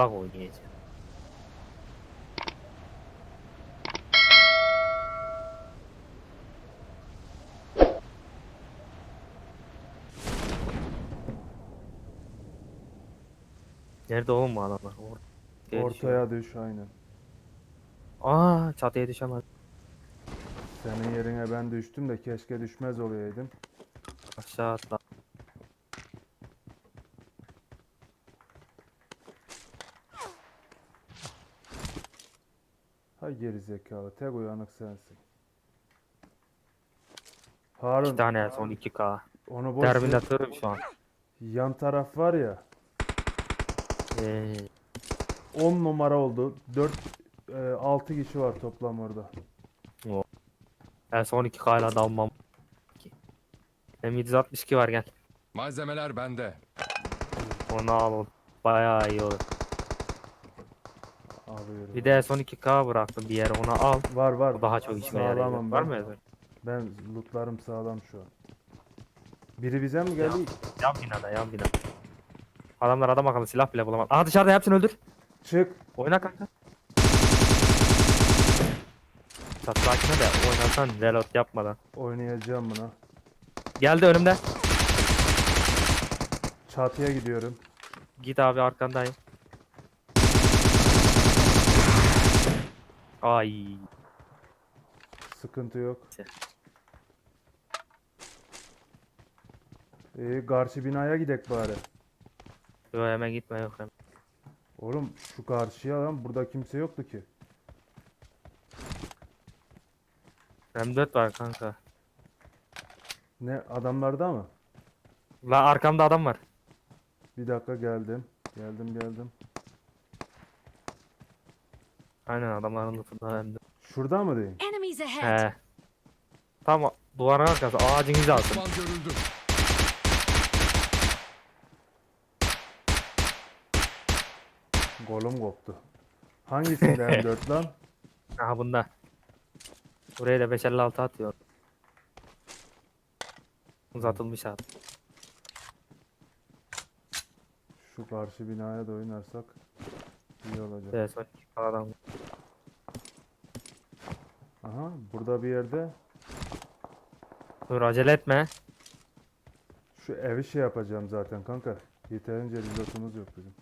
çıplak oynayacağım. Nerede oğlum bu adamlar? Ortaya düşüyor. Ortaya düş aynen. Aa çatıya düşemez. Senin yerine ben düştüm de keşke düşmez olaydım. Aşağı atla. Hay geri zekalı. Tek uyanık sensin. Harun İki tane son 2K. onu boş ver. Terminatörüm şu an. Yan taraf var ya Ee, 10 numara oldu. 4 6 kişi var toplam orada. ben son 2K ile dalmam. M762 var gel. Malzemeler bende. Onu al. Bayağı iyi olur. Alıyorum. Bir de son 2K bıraktım bir yere onu al. var var. Daha çok işime yarayacak. Var ben. mı Ezer? Ben lootlarım sağlam şu an. Biri bize mi geldi? Yan binada yan binada. Adamlar adam akıllı silah bile bulamaz. Aha dışarıda hepsini öldür. Çık. Oyna kanka. Çat sakine de oynasan reload yapmadan. Oynayacağım buna. Geldi önümde. Çatıya gidiyorum. Git abi arkandayım. Ay. Sıkıntı yok. İyi karşı binaya gidek bari. Yo hemen gitme yok hemen. Oğlum şu karşıya lan burada kimse yoktu ki. M4 var kanka. Ne adamlarda mı? La arkamda adam var. Bir dakika geldim. Geldim geldim. Aynen adamların lootunda M4. Şurada mı diyeyim? Enemies ahead! He. Tam duvarın arkası ağacın hizası. Düşman görüldü. Golüm koptu. Hangisinde M4 lan? Aha bunda. Buraya da 556 atıyor. Uzatılmış abi. Şu karşı binaya da oynarsak iyi olacak. Evet, adam. Aha burada bir yerde Dur acele etme. şu evi şey yapacağım zaten kanka. Yeterince rizotumuz yok bizim.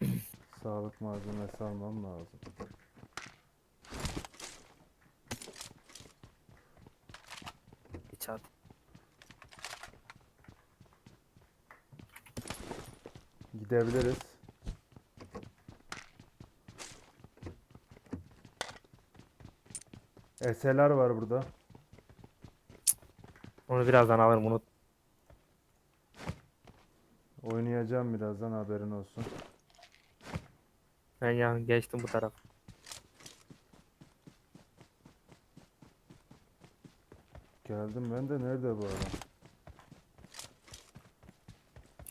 Sağlık malzemesi almam lazım. Hiç at. Gidebiliriz. SLR var burada. Onu birazdan alırım unut. Oynayacağım birazdan haberin olsun. Ben yan geçtim bu taraf. Geldim ben de nerede bu adam?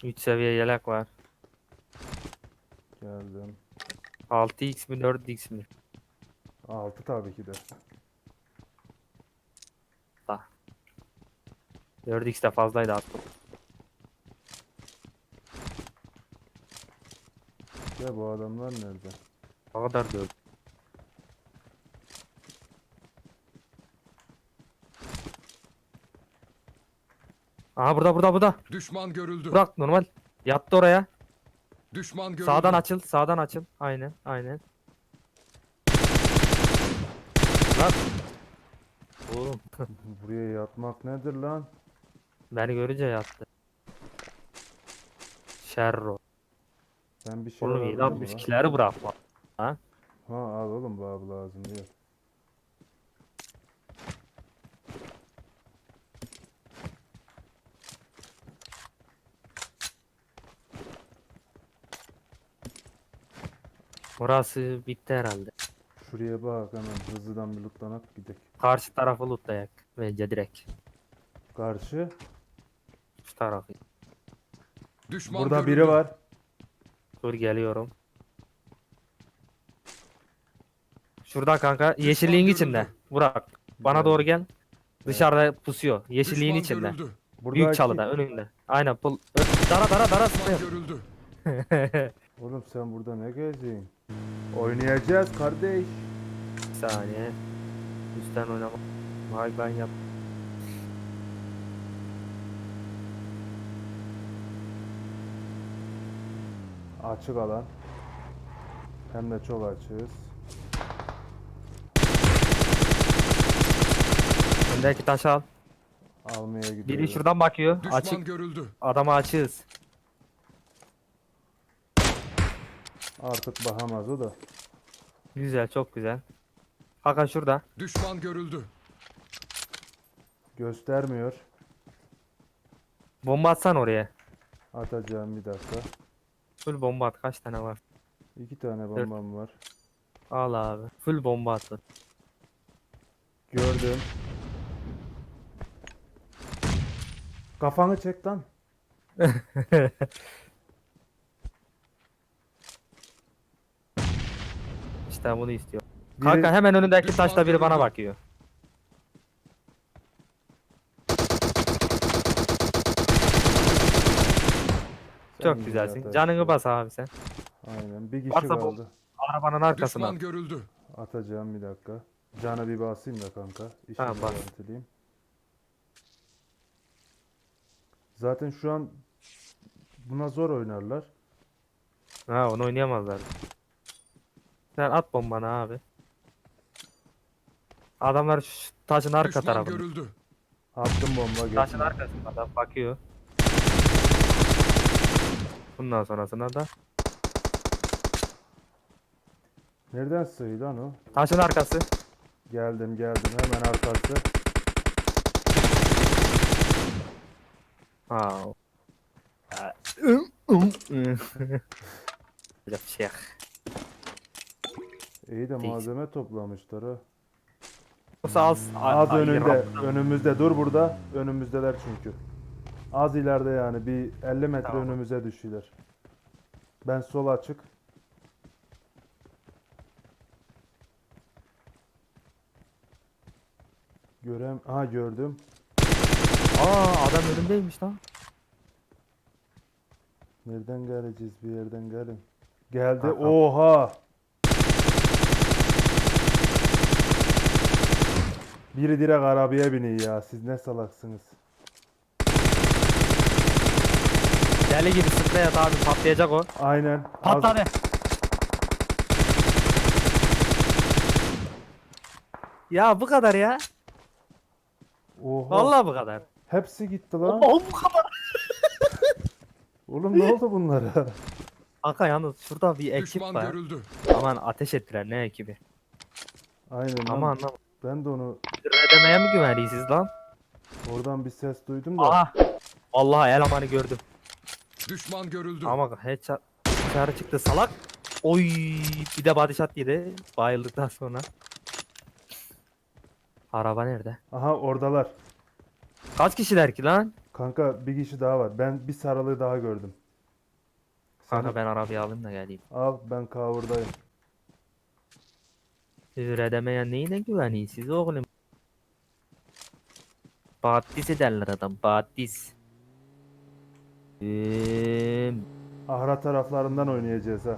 3 seviye yelek var. Geldim. 6x mi 4x mi? 6 tabii ki de. 4x de fazlaydı attım. Ya bu adamlar nerede? O kadar gördüm. Aha burada burada burada. Düşman görüldü. Bırak normal. Yattı oraya. Düşman görüldü. Sağdan açıl, sağdan açıl. Aynen, aynen. Lan. Oğlum, Buraya yatmak nedir lan? beni görünce yattı. Şerro. Ben bir şey Oğlum alabilir 762'leri bırakma. Ha al oğlum bu abi lazım diyor. Burası bitti herhalde. Şuraya bak hemen hızlıdan bir lootlanak gidek. Karşı tarafı lootlayak. Bence direkt. Karşı. Şu tarafı. Düşman Burada görüldü. biri var. Dur geliyorum. Şurada kanka yeşilliğin görüldü. içinde. Burak bana Geldim. doğru gel. Dışarıda pusuyor. Yeşilliğin Düşman içinde. görüldü. Burada Büyük iki- çalıda önünde. Aynen pul. Ö- Dara dara dara Düşman sıkıyor. görüldü. Oğlum sen burada ne geziyorsun? Oynayacağız kardeş. Bir saniye. Üstten oynama. Hardline yap. Açık alan. Hem de çok açığız. Öndeki taşı al. Almaya gidiyoruz. Biri şuradan bakıyor. Düşman Açık. görüldü. Adama açığız. Artık bakamaz o da. Güzel çok güzel. Hakan şurada. Düşman görüldü. Göstermiyor. Bomba atsan oraya. Atacağım bir dakika. Full bomba at. Kaç tane var? İki tane bombam var. Al abi. Full bomba at. Gördüm. Kafanı çek lan. İşte bunu istiyor. Biri- Kanka hemen önündeki taşta biri bana bakıyor. Çok güzel güzelsin. Canını bas abi sen. Aynen. Bir kişi Varsa bu- kaldı. Arabanın arkasına. Düşman görüldü. Atacağım bir dakika. Canı bir basayım da kanka. İşini Tamam, bas. garantileyim. Zaten şu an buna zor oynarlar. Ha onu oynayamazlar. Sen at bombanı abi. Adamlar şu taşın arka Düşman tarafında. görüldü. Attım bomba Taşın arkasında adam bakıyor. Bundan sonrasında da Nereden sığıyor lan o? taşın arkası. Geldim geldim hemen arkası. Ha. o. Ha, ım, ım, ım. Böyle bir şey yok. İyi de Değil. malzeme toplamışlar ha. Yoksa az, Az ay- önünde, önümüzde dur burada. Önümüzdeler çünkü. Az ileride yani bir 50 metre Tamam. önümüze düşüyorlar. Ben sol açık. Görem, aha gördüm. Aa adam önümdeymiş lan. Nereden geleceğiz bir yerden gelin. Geldi. Aha. Oha. Biri direkt arabaya biniyor ya. Siz ne salaksınız. Deli gibi sprey at abi patlayacak o. Aynen. Az- Patladı. Ya bu kadar ya. Oha. Vallahi bu kadar. Hepsi gitti lan. Oğlum bu kadar. Oğlum ne oldu bunlara? Kanka yalnız şurada bir ekip Düşman var. görüldü. Aman ateş ettiler ne ekibi. Aynen lan. Ama anlamadım. Ben de onu Ödemeye mi güvenliyiz lan? oradan bir ses duydum da. Aha. Vallahi el amanı gördüm. Düşman görüldü. Ama headshot dışarı çıktı salak. Oy bir de body shot yedi bayıldıktan sonra. Araba nerede? Aha oradalar. Kaç kişiler ki lan? Kanka bir kişi daha var. Ben bir sarılığı daha gördüm. Sen Kanka ben arabayı alayım da geleyim. al ben kavurdayım. Siz edemeyen neyine güveniyorsunuz oğlum? Batis ederler adam batis. Eee, Ahra taraflarından oynayacağız ha.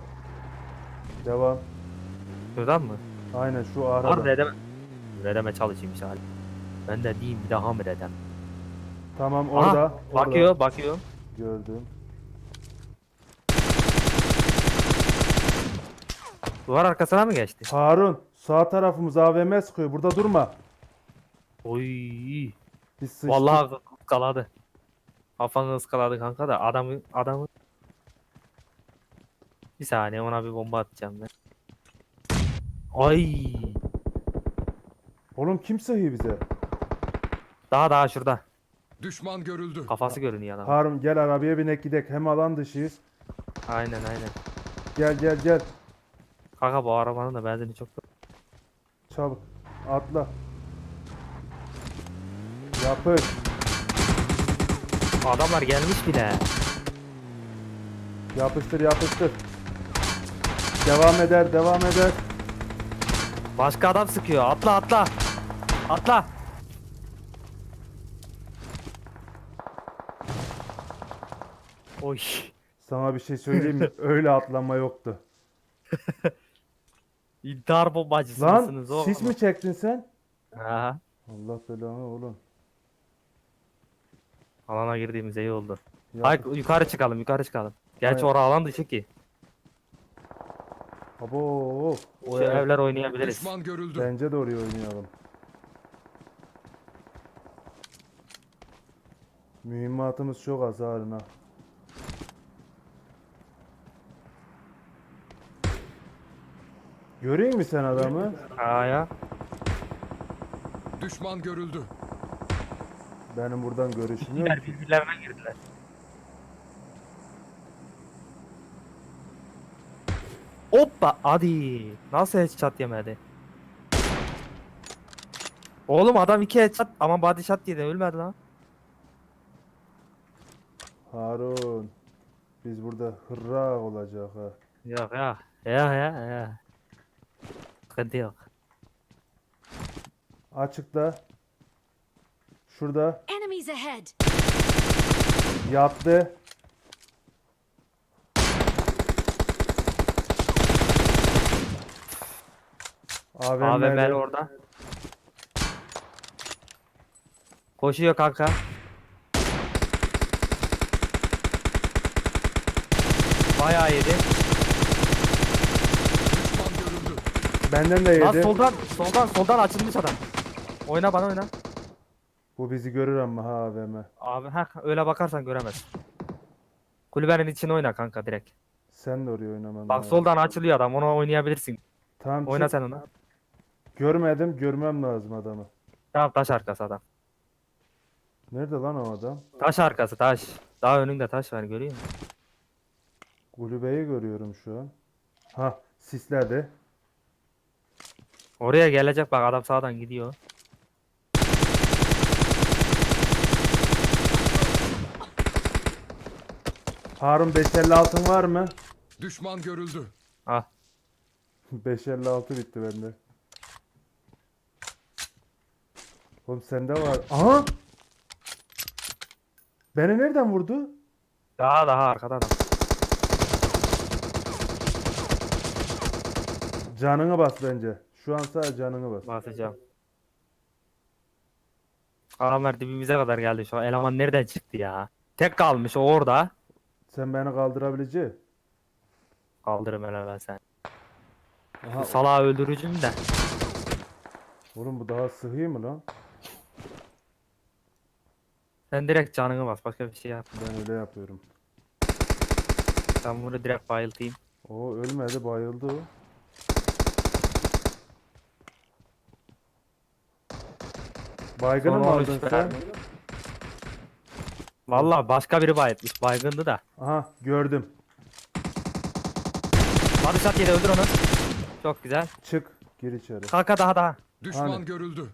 Devam. Şuradan mı? Aynen şu Var arada. redeme. Redeme çalışayım hali. Ben de diyeyim bir daha mı redem? Tamam Aha, orada. orada. Bakıyor bakıyor. Gördüm. Duvar arkasına mı geçti? Harun sağ tarafımız AVM sıkıyor. Burada durma. Oy. Biz sıçtık. Vallahi ıskaladı. Kafanı ıskaladı kanka da adamı adamı Bir saniye ona bir bomba atacağım ben. Ay. Oğlum kim sayıyor bize? Daha daha şurada. Düşman görüldü. Kafası görünüyor adam. Harun gel arabaya binek gidek. Hem alan dışıyız. Aynen aynen. Gel gel gel. Kanka bu arabanın da benzini çok Çabuk. Atla. Yapış. Adamlar gelmiş bile. Yapıştır yapıştır. Devam eder devam eder. Başka adam sıkıyor. Atla atla. Atla. Oy. Sana bir şey söyleyeyim mi? Öyle atlama yoktu. İntihar bombacısı Lan mısınız oğlum? sis mi çektin sen? Ha. Allah belanı oğlum. Alana girdiğimiz iyi oldu. Hayır yukarı çıkalım yukarı çıkalım. Gerçi Hayır. orası alan dışı ki. Abo. O Şey, evler oynayabiliriz. Düşman görüldü. Bence de oraya oynayalım. Mühimmatımız çok az Harun ha. Göreyim mi sen adamı? Ha ya. Düşman görüldü. Benim buradan görüşüm yok. Girdiler birbirlerine girdiler. Hoppa hadi. Nasıl headshot yemedi? Oğlum adam iki headshot ama body shot yedi ölmedi lan. Harun. Biz burada hırra olacak ha. Yok ya. Ya ya ya. Sıkıntı yok. Açıkta. Şurada. Enemies ahead! Yattı. AVM AVM'de. orada. Koşuyor kanka. Bayağı yedi. Benden de Lan yedi. soldan, soldan, soldan açılmış adam. Oyna bana oyna. Bu bizi görür ama ha AVM. Abi ha öyle bakarsan göremez. Kulübenin içine oyna kanka direkt. Sen de oraya oynaman Bak lazım. soldan açılıyor adam onu oynayabilirsin. Tamam Oyna sen onu. Görmedim, görmem lazım adamı. Tamam taş arkası adam. Nerede lan o adam? Taş arkası taş. Daha önünde taş var görüyor musun? Kulübeyi görüyorum şu an. Ha, sisledi. Oraya gelecek bak adam sağdan gidiyor. Harun 556 var mı? Düşman görüldü. Ah 556 bitti bende. Oğlum sende var. Aha! Beni nereden vurdu? daha daha arkada adam. Canını bas bence. Şu an sadece canını bas. Basacağım. Adamlar dibimize kadar geldi şu an. Eleman nereden çıktı ya? Tek kalmış o orada. Sen beni kaldırabilecek. Kaldırım hele ben sen. Aha, salağı öldürücüm de. oğlum bu daha sıhhi mi lan? Sen direkt canını bas. Başka bir şey yap. Ben öyle yapıyorum. Ben bunu direkt bayıltayım. O ölmedi, bayıldı o. Baygını mı Sonra aldın üç sen? verdim. Valla başka biri bayıltmış. Baygındı da. Aha gördüm. Hadi şat yedi öldür onu. Çok güzel. Çık gir içeri. Kanka daha daha. Düşman Hani? görüldü.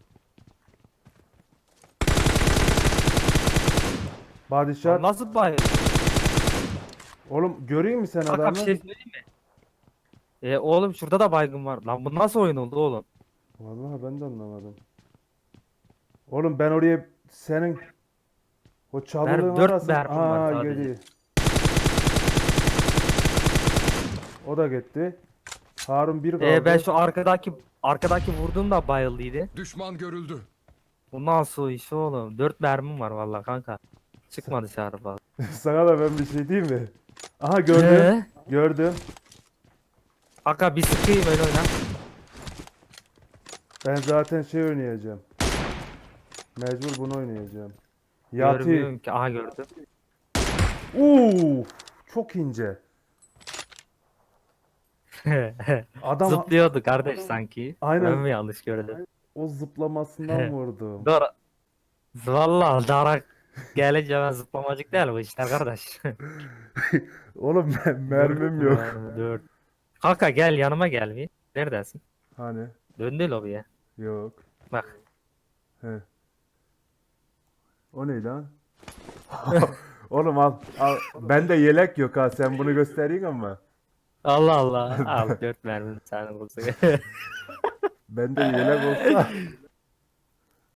Lan. Nasıl bayıldı? Oğlum göreyim mi sen Kanka adamı? bir şey söyleyeyim mi? E oğlum şurada da baygın var. Lan bu nasıl oyun oldu oğlum? Vallahi ben de anlamadım. Oğlum ben oraya senin o çalılığın dört arasın. mermim var Aa sadece. geliyor. O da gitti. Harun bir kaldı. E ben şu arkadaki arkadaki vurduğumda bayıldıydı. Düşman görüldü. Bu nasıl iş oğlum? 4 mermim var vallahi kanka. Çıkma dışarı bak. Sana da ben bir şey diyeyim mi? Aha gördüm. Ee? Gördüm. Kanka bir sıkayım öyle oyna. Ben zaten şey oynayacağım. Mecbur bunu oynayacağım. Yati. Görmüyorum ki. Aha gördüm. Uuu. Çok ince. Adam Zıplıyordu kardeş sanki. Aynen. Ben mi yanlış gördüm? o zıplamasından vurdum. Dur. Valla darak gelince ben zıplamacık değil bu işler kardeş. Oğlum ben mermim yok. Dur. Kanka gel yanıma gel bir. Neredesin? Hani? Döndü lobiye. Yok. Bak. He. O ne lan? Oğlum al, al. Bende yelek yok ha. Sen bunu göstereyim ama. Allah Allah. Al dört mermi sen olsun. Bende yelek olsa